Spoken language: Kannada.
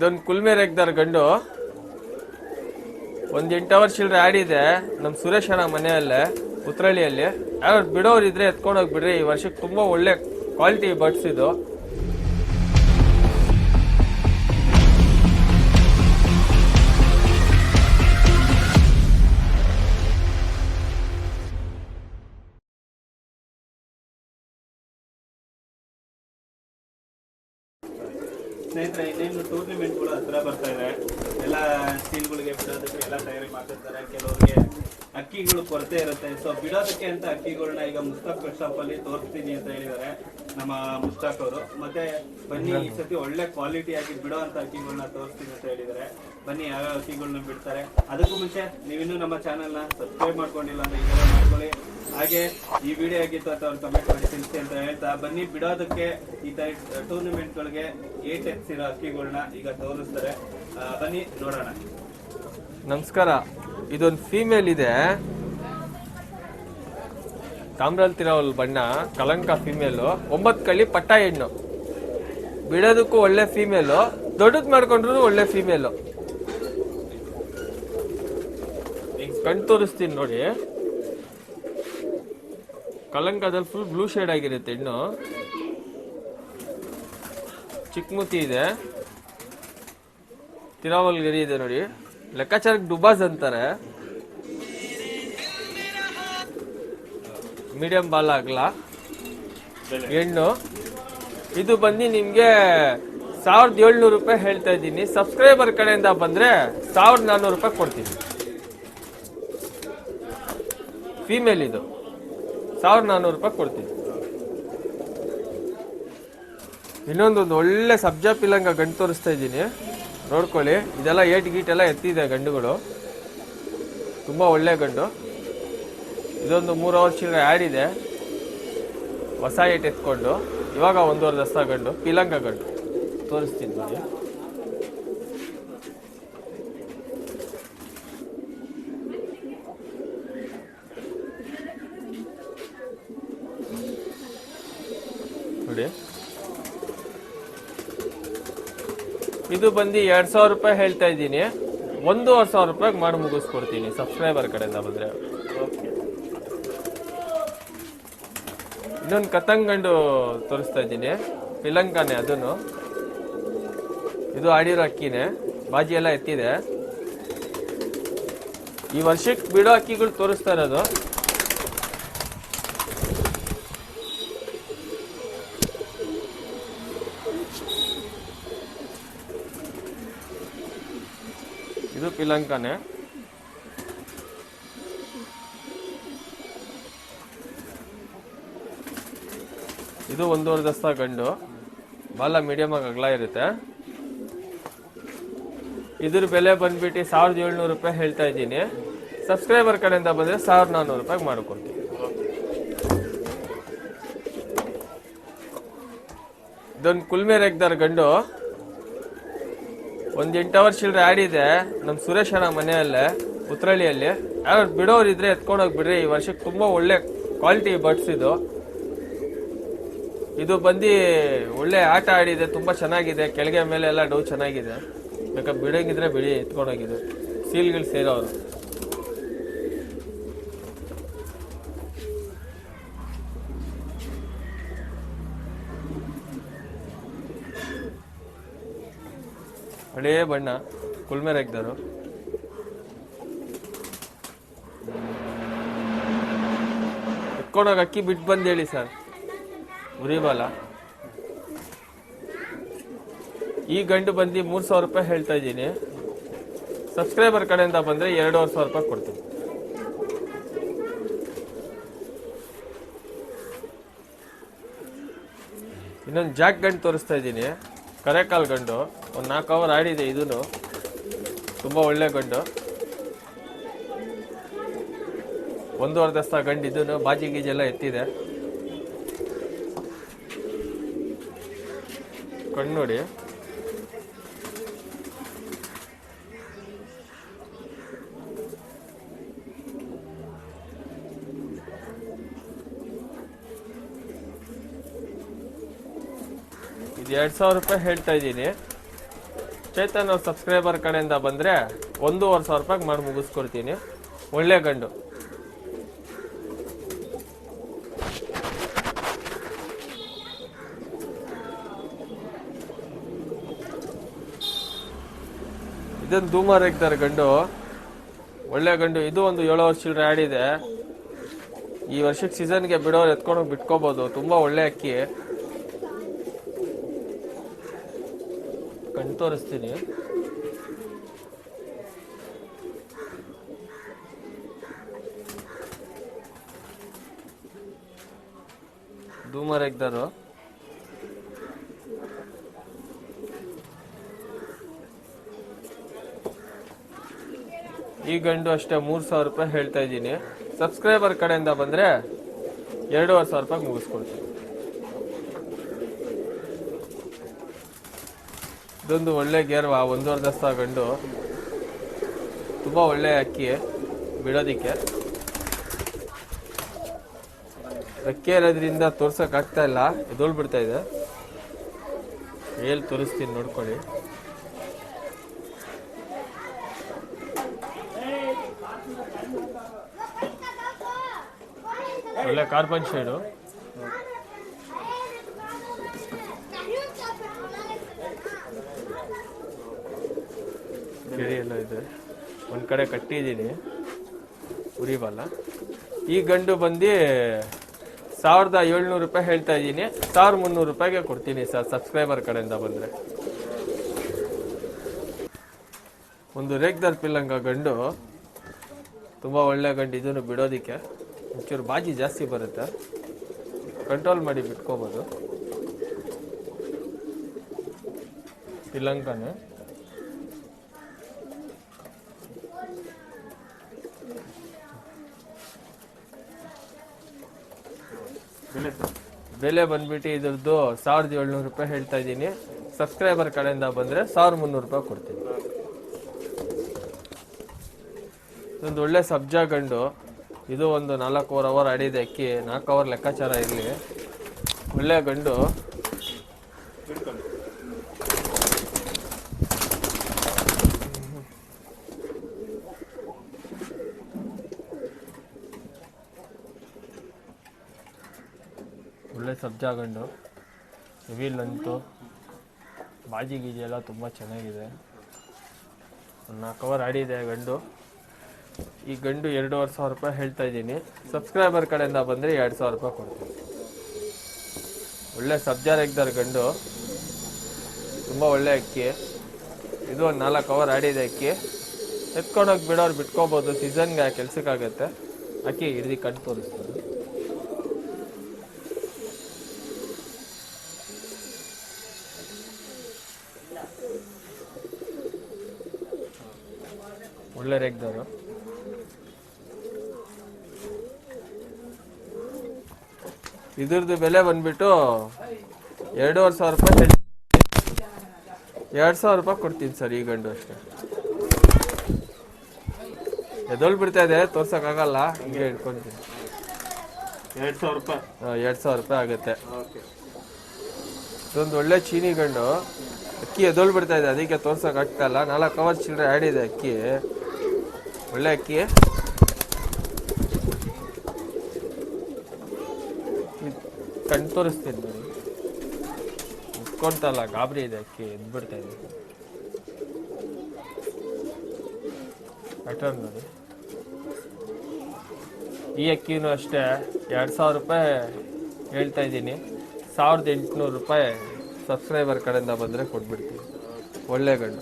ಇದೊಂದು ಕುಲ್ಮೆ ರೆಗ್ದಾರ್ ಗಂಡು. ಒಂದು ಎಂಟು ಅವರ್ ಚಿಲ್ಲರೆ ಆಡಿದೆ ನಮ್ಮ ಸುರೇಶ್ ಅಣ್ಣ ಮನೆಯಲ್ಲೇ ಉತ್ರಳ್ಳಿಯಲ್ಲಿ ಯಾರು ಬಿಡೋರು ಇದ್ರೆ ಎತ್ಕೊಂಡೋಗಿ ಬಿಡ್ರಿ ಈ ವರ್ಷಕ್ಕೆ ತುಂಬಾ ಒಳ್ಳೆ ಕ್ವಾಲಿಟಿ ಬಡ್ಸ್ ಇದು. ಸ್ನೇಹಿತರೆ ಇನ್ನೇನು ಟೂರ್ನಿಮೆಂಟ್ಗಳು ಹತ್ರ ಬರ್ತಾ ಇದೆ. ಎಲ್ಲ ಸ್ಟೀಲ್ಗಳಿಗೆ ಬಿಡೋದಕ್ಕೆ ಎಲ್ಲ ತಯಾರಿ ಮಾಡ್ತಿರ್ತಾರೆ. ಕೆಲವರಿಗೆ ಅಕ್ಕಿಗಳು ಕೊರತೆ ಇರುತ್ತೆ. ಸೊ ಬಿಡೋದಕ್ಕೆ ಅಂತ ಅಕ್ಕಿಗಳನ್ನ ಈಗ ಮುಸ್ತಾಕ್ ಅಲ್ಲಿ ತೋರಿಸ್ತೀನಿ ಅಂತ ಹೇಳಿದ್ದಾರೆ ನಮ್ಮ ಮುಸ್ತಾಕ್ ಅವರು. ಮತ್ತೆ ಬನ್ನಿ ಈ ಸತಿ ಒಳ್ಳೆ ಕ್ವಾಲಿಟಿ ಆಗಿ ಬಿಡೋ ಅಂತ ಅಕ್ಕಿಗಳನ್ನ ತೋರಿಸ್ತೀನಿ ಅಂತ ಹೇಳಿದ್ದಾರೆ. ಬನ್ನಿ ಯಾವ್ಯಾವ ಅಕ್ಕಿಗಳನ್ನ ಬಿಡ್ತಾರೆ. ಅದಕ್ಕೂ ಮುಂಚೆ ನೀವಿನ್ನೂ ನಮ್ಮ ಚಾನೆಲ್ನ ಸಬ್ಸ್ಕ್ರೈಬ್ ಮಾಡ್ಕೊಂಡಿಲ್ಲ ಅಂದ್ರೆ ಮಾಡ್ಕೊಳ್ಳಿ. ಹಾಗೆ ಈ ವಿಡಿಯೋ ಆಗಿತ್ತು ಅವ್ರು ಕಮೆಂಟ್ ಮಾಡಿ ತಿಳಿಸಿ ಅಂತ ಹೇಳ್ತಾ, ಬನ್ನಿ ಬಿಡೋದಕ್ಕೆ ಈ ಟೂರ್ನಮೆಂಟ್ ಗಳಿಗೆ ಏಟ್ ಎತ್ಸಿರೋ ಅಕ್ಕಿಗಳನ್ನ ಈಗ ತೋರಿಸ್ತಾರೆ. ಬನ್ನಿ ನೋಡೋಣ. ನಮಸ್ಕಾರ. ಇದೊಂದು ಫೀಮೇಲ್ ಇದೆ. ತಾಮ್ರಲ್ಲಿ ತಿರೋಲ್ ಬಣ್ಣ, ಕಲಂಕ ಫೀಮೇಲು ಒಂಬತ್ತು ಕಳ್ಳಿ ಪಟ್ಟ ಹೆಣ್ಣು. ಬಿಡೋದಕ್ಕೂ ಒಳ್ಳೆ ಫೀಮೇಲು ದೊಡ್ಡದ್ ಮಾಡ್ಕೊಂಡ್ರು ಒಳ್ಳೆ ಫೀಮೇಲು ಕಣ್ ತೋರಿಸ್ತೀನಿ ನೋಡಿ. ಕಲಂಕದಲ್ಲಿ ಫುಲ್ ಬ್ಲೂ ಶೇಡ್ ಆಗಿರುತ್ತೆ ಹೆಣ್ಣು ಚಿಕ್ಕಮುತಿ ಇದೆ. ತಿರಾವಲ್ ಗರಿ ಇದೆ ನೋಡಿ. ಲೆಕ್ಕಾಚಾರಕ್ಕೆ ಡುಬಾಸ್ ಅಂತಾರೆ. ಮೀಡಿಯಂ ಬಾಲ್ ಆಗಲ್ಲ ಹೆಣ್ಣು. ಇದು ಬಂದು ನಿಮಗೆ ಸಾವಿರದ ಏಳ್ನೂರು ರೂಪಾಯಿ ಹೇಳ್ತಾ ಇದ್ದೀನಿ. ಸಬ್ಸ್ಕ್ರೈಬರ್ ಕಡೆಯಿಂದ ಬಂದರೆ ಸಾವಿರದ ನಾನ್ನೂರು ರೂಪಾಯಿ ಕೊಡ್ತೀನಿ. ಫೀಮೇಲ್ ಇದು. ಸಾವಿರದ ನಾನ್ನೂರು ರೂಪಾಯಿ ಕೊಡ್ತೀನಿ. ಇನ್ನೊಂದೊಂದು ಒಳ್ಳೆ ಸಬ್ಜಾ ಪಿಲಂಗ ಗಂಡು ತೋರಿಸ್ತಾ ಇದ್ದೀನಿ. ನೋಡ್ಕೊಳ್ಳಿ, ಇದೆಲ್ಲ ಏಟ್ ಗೀಟ್ ಎಲ್ಲ ಎತ್ತಿದೆ ಗಂಡುಗಳು. ತುಂಬ ಒಳ್ಳೆ ಗಂಡು. ಇದೊಂದು ಮೂರು ವರ್ಷ ಆ್ಯಡ್ ಇದೆ. ಹೊಸ ಏಟ್ ಎತ್ಕೊಂಡು. ಇವಾಗ ಒಂದೂವರೆ ದಸ್ತ ಗಂಡು. ಪಿಲಂಗ ಗಂಡು ತೋರಿಸ್ತೀನಿ ನೋಡಿ. ನೋಡಿ. ಇದು ಬಂದು ಎರಡ್ ಸಾವಿರ ರೂಪಾಯಿ ಹೇಳ್ತಾ ಇದ್ದೀನಿ. ಒಂದೂವರೆ ಸಾವಿರ ರೂಪಾಯಿಗೆ ಮಾಡಿ ಮುಗಿಸ್ಕೊಡ್ತೀನಿ ಸಬ್ಸ್ಕ್ರೈಬರ್ ಕಡೆಯಿಂದ ಬಂದ್ರೆ. ಇನ್ನೊಂದು ಕತಂಗಂಡು ತೋರಿಸ್ತಾ ಇದ್ದೀನಿ ಪಿಲಂಕಾನೆ ಅದನ್ನು ಇದು ಆಡಿರೋ ಅಕ್ಕಿನೇ, ಬಾಜಿ ಎಲ್ಲ ಎತ್ತಿದೆ. ಈ ವರ್ಷಕ್ಕೆ ಬಿಡೋ ಅಕ್ಕಿಗಳು ತೋರಿಸ್ತಾ ಇರೋದು. ಇದು ಪಿಲಂಕಾನೆ ಇದು ಒಂದೂವರೆ ದಸ್ತ ಗಂಡು. ಬಾಲ ಮೀಡಿಯಮ್ ಆಗಿ ಅಗಲ ಇರುತ್ತೆ. ಇದ್ರ ಬೆಲೆ ಬಂದ್ಬಿಟ್ಟು ಸಾವಿರದ ಏಳ್ನೂರು ರೂಪಾಯಿ ಹೇಳ್ತಾ ಇದ್ದೀನಿ. ಸಬ್ಸ್ಕ್ರೈಬರ್ ಕಡೆಯಿಂದ ಬಂದರೆ ಸಾವಿರದ ನಾನ್ನೂರು ರೂಪಾಯಿಗೆ ಮಾಡ್ಕೊಡ್ತೀನಿ. ಇದೊಂದು ಕುಲ್ಮೆ ರೆಗ್ದಾರ್ ಗಂಡು. ಒಂದು ಎಂಟು ಅವರ್ ಚಿಲ್ಲರೆ ಆಡಿದೆ ನಮ್ಮ ಸುರೇಶ್ ಅಣ್ಣ ಮನೆಯಲ್ಲೇ ಉತ್ರಳ್ಳಿಯಲ್ಲಿ ಯಾರು ಬಿಡೋರು ಇದ್ರೆ ಎತ್ಕೊಂಡೋಗಿ ಬಿಡ್ರಿ ಈ ವರ್ಷಕ್ಕೆ ತುಂಬ ಒಳ್ಳೆ ಕ್ವಾಲಿಟಿ ಬಡ್ಸ್ ಇದು. ಇದು ಬಂದು ಒಳ್ಳೆ ಆಟ ಆಡಿದೆ, ತುಂಬ ಚೆನ್ನಾಗಿದೆ. ಕೆಳಗೆ ಮೇಲೆ ಎಲ್ಲ ಡೌ ಚೆನ್ನಾಗಿದೆ. ಬೇಕಾದ್ರೆ ಬಿಡೋಂಗಿದ್ರೆ ಬಿಡಿ ಎತ್ಕೊಂಡೋಗಿದ್ದು ಸೀಲ್ಗಳು ಸೇರೋರು. ಹಳೇ ಬಣ್ಣ ಕುಲ್ಮೆ ರೆಗ್ದರು ಎತ್ಕೊಂಡೋಗಿ ಅಕ್ಕಿ ಬಿಟ್ಟು ಬಂದು ಹೇಳಿ ಸರ್. ಉರಿಬಾಲ ಈ ಗಂಡು ಬಂದು ಮೂರು ಸಾವಿರ ರೂಪಾಯಿ ಹೇಳ್ತಾ ಇದ್ದೀನಿ. ಸಬ್ಸ್ಕ್ರೈಬರ್ ಕಡೆಯಿಂದ ಬಂದರೆ ಎರಡೂವರೆ ಸಾವಿರ ರೂಪಾಯಿ ಕೊಡ್ತೀನಿ. ಇನ್ನೊಂದು ಜಾಕ್ ಗಂಟು ತೋರಿಸ್ತಾ ಇದ್ದೀನಿ. ಕರೆಕಾಲ್ ಗಂಡು. ಒಂದು ನಾಲ್ಕು ಅವರ್ ಆಡಿದೆ ಇದೂ ತುಂಬ ಒಳ್ಳೆ ಗಂಡು. ಒಂದೂವರೆ ದಸ್ತ ಗಂಡು ಇದೂ ಬಾಜಿ ಗೀಜೆಲ್ಲ ಎತ್ತಿದೆ. ಕಣ್ಣು ನೋಡಿ. ಎರಡು ಸಾವಿರ ರೂಪಾಯಿ ಹೇಳ್ತಾ ಇದ್ದೀನಿ. ಚೇತನ್ ಅವ್ರ ಸಬ್ಸ್ಕ್ರೈಬರ್ ಕಡೆಯಿಂದ ಬಂದರೆ ಒಂದೂವರೆ ಸಾವಿರ ರೂಪಾಯಿಗೆ ಮಾಡಿ ಮುಗಿಸ್ಕೊಡ್ತೀನಿ. ಒಳ್ಳೆ ಗಂಡು. ಇದನ್ನು ಧೂಮಾರ್ ಹಾಕ್ತಾರೆ ಗಂಡು. ಒಳ್ಳೆ ಗಂಡು. ಇದು ಒಂದು ಏಳು ವರ್ಷ ಆಡಿದೆ ಈ ವರ್ಷಕ್ಕೆ ಸೀಸನ್ಗೆ ಬಿಡೋರು ಎತ್ಕೊಂಡು ಬಿಟ್ಕೋಬೋದು. ತುಂಬ ಒಳ್ಳೆ ಅಕ್ಕಿ ಕಣ್ ತೋರಿಸ್ತೀನಿ. ಧೂಮರ್ ಈ ಗಂಡು ಅಷ್ಟೇ ಮೂರು ಸಾವಿರ ರೂಪಾಯಿ ಹೇಳ್ತಾ ಇದ್ದೀನಿ. ಸಬ್ಸ್ಕ್ರೈಬರ್ ಕಡೆಯಿಂದ ಬಂದರೆ ಎರಡೂವರೆ ಸಾವಿರ ರೂಪಾಯಿ ಮುಗಿಸ್ಕೊಡ್ತೀನಿ. ಇದೊಂದು ಒಳ್ಳೆ ಗೇರ್ವ ಒಂದೂವರೆ ದಸ್ತ ಗಂಡು. ತುಂಬ ಒಳ್ಳೆ ಅಕ್ಕಿ ಬಿಡೋದಿಕ್ಕೆ. ರೆಕ್ಕೆ ಇರೋದ್ರಿಂದ ತೋರ್ಸಕ್ ಆಗ್ತಾ ಇಲ್ಲ, ಎದೋಳ್ ಬಿಡ್ತಾ ಇದೆ. ಹೇಳಿ ತೋರಿಸ್ತೀನಿ ನೋಡ್ಕೊಳ್ಳಿ. ಒಳ್ಳೆ ಕಾರ್ಬನ್ ಶೇಡು. ಗಿಳಿ ಎಲ್ಲ ಇದೆ. ಒಂದು ಕಡೆ ಕಟ್ಟಿದ್ದೀನಿ. ಉರಿಬಲ್ಲ ಈ ಗಂಡು ಬಂದು ಸಾವಿರದ ಏಳ್ನೂರು ರೂಪಾಯಿ ಹೇಳ್ತಾ ಇದ್ದೀನಿ. ಸಾವಿರದ ಮುನ್ನೂರು ರೂಪಾಯಿಗೆ ಕೊಡ್ತೀನಿ ಸರ್, ಸಬ್ಸ್ಕ್ರೈಬರ್ ಕಡೆಯಿಂದ ಬಂದರೆ. ಒಂದು ರೇಗ್ದರ್ ಪಿಲ್ಲಂಗ ಗಂಡು. ತುಂಬ ಒಳ್ಳೆ ಗಂಡು, ಇದನ್ನು ಬಿಡೋದಕ್ಕೆ. ಒಂಚೂರು ಬಾಜಿ ಜಾಸ್ತಿ ಬರುತ್ತೆ. ಕಂಟ್ರೋಲ್ ಮಾಡಿ ಬಿಟ್ಕೋಬೋದು. ಪಿಲ್ಲಂಕನೇ ಬೆಲೆ ಬಂದ್ಬಿಟ್ಟು ಇದ್ರದ್ದು ಸಾವಿರದ ಏಳ್ನೂರು ರೂಪಾಯಿ ಹೇಳ್ತಾ ಇದ್ದೀನಿ. ಸಬ್ಸ್ಕ್ರೈಬರ್ ಕಡೆಯಿಂದ ಬಂದರೆ ಸಾವಿರದ ಮುನ್ನೂರು ರೂಪಾಯಿ ಕೊಡ್ತೀನಿ. ಇದೊಂದು ಒಳ್ಳೆ ಸಬ್ಜಾ ಗಂಡು. ಇದು ಒಂದು ನಾಲ್ಕೂವರೆ ಅವರ್ ಆಡಿದೆ ಅಕ್ಕಿ. ನಾಲ್ಕು ಅವರ್ ಲೆಕ್ಕಾಚಾರ ಇರಲಿ. ಒಳ್ಳೆ ಗಂಡು. ಒಳ್ಳೆ ಸಬ್ಜಾ ಗಂಡು. ಹೆವಿಲ್ ಅಂತು ಬಾಜಿ ಗೀಜಿ ಎಲ್ಲ ತುಂಬ ಚೆನ್ನಾಗಿದೆ. ನಾಲ್ಕು ಅವರ್ ಆಡಿದೆ ಗಂಡು. ಈ ಗಂಡು ಎರಡೂವರೆ ಸಾವಿರ ರೂಪಾಯಿ ಹೇಳ್ತಾ ಇದ್ದೀನಿ. ಸಬ್ಸ್ಕ್ರೈಬರ್ ಕಡೆಯಿಂದ ಬಂದರೆ ಎರಡು ಸಾವಿರ ರೂಪಾಯಿ ಕೊಡ್ತೀನಿ. ಒಳ್ಳೆ ಸಬ್ಜಾರ್ ಹಾಕಿದ್ದಾರೆ ಗಂಡು. ತುಂಬ ಒಳ್ಳೆ ಅಕ್ಕಿ. ಇದು ಒಂದು ನಾಲ್ಕು ಅವರ್ ಆಡಿದೆ ಅಕ್ಕಿ. ಎತ್ಕೊಂಡೋಗಿ ಬಿಡೋರು ಬಿಟ್ಕೋಬೋದು. ಸೀಸನ್ಗೆ ಕೆಲಸಕ್ಕಾಗತ್ತೆ. ಅಕ್ಕಿ ಹಿಡ್ದು ಕಣ್ಣು ತೋರಿಸ್ತಾರೆ ಒಳ್ಳೆ ರೇಗ್ದವರು ಇದ್ರದ್ದು ಬೆಲೆ ಬಂದ್ಬಿಟ್ಟು ಎರಡೂವರೆ ಸಾವಿರ ರೂಪಾಯಿ ಎರಡು ಸಾವಿರ ರೂಪಾಯಿ ಕೊಡ್ತೀನಿ ಸರ್ ಈ ಗಂಡು ಅಷ್ಟೇ. ಎದೊಳ್ ಬಿಡ್ತಾ ಇದೆ ತೋರ್ಸೋಕ್ಕಾಗಲ್ಲ ಹಿಂಗೆ ಇಟ್ಕೊಂತೀನಿ. ಎರಡು ಸಾವಿರ ರೂಪಾಯಿ? ಆ, ಎರಡ್ ಸಾವಿರ ರೂಪಾಯಿ ಆಗುತ್ತೆ. ಓಕೆ ಇದೊಂದು ಒಳ್ಳೆ ಚೀನಿ ಗಂಡು. ಅಕ್ಕಿ ಎದೊಳ್ ಬಿಡ್ತಾ ಇದೆ ಅದಕ್ಕೆ ತೋರ್ಸಕ್ ಆಗ್ತಾ ಇಲ್ಲ. ನಾಲ್ಕು ಅವರ್ ಚಿಲ್ಲರೆ ಆಡಿದೆ ಅಕ್ಕಿ. ಒಳ್ಳೆ ಅಕ್ಕಿ. ಕಣ್ ತೋರಿಸ್ತೀನಿ ನೋಡಿ. ಉಟ್ಕೊಂತಲ್ಲ ಗಾಬರಿ ಇದೆ ಅಕ್ಕಿ, ಎದ್ಬಿಡ್ತಾ ಇದೆ. ಪ್ಯಾಟರ್ನ್ ನೋಡಿ. ಈ ಅಕ್ಕಿನೂ ಅಷ್ಟೇ, ಎರಡು ಸಾವಿರ ರೂಪಾಯಿ ಹೇಳ್ತಾ ಇದ್ದೀನಿ. ಸಾವಿರದ ಎಂಟುನೂರು ರೂಪಾಯಿ ಸಬ್ಸ್ಕ್ರೈಬರ್ ಕಡೆಯಿಂದ ಬಂದರೆ ಕೊಟ್ಬಿಡ್ತೀನಿ. ಒಳ್ಳೆ ಗಂಡು.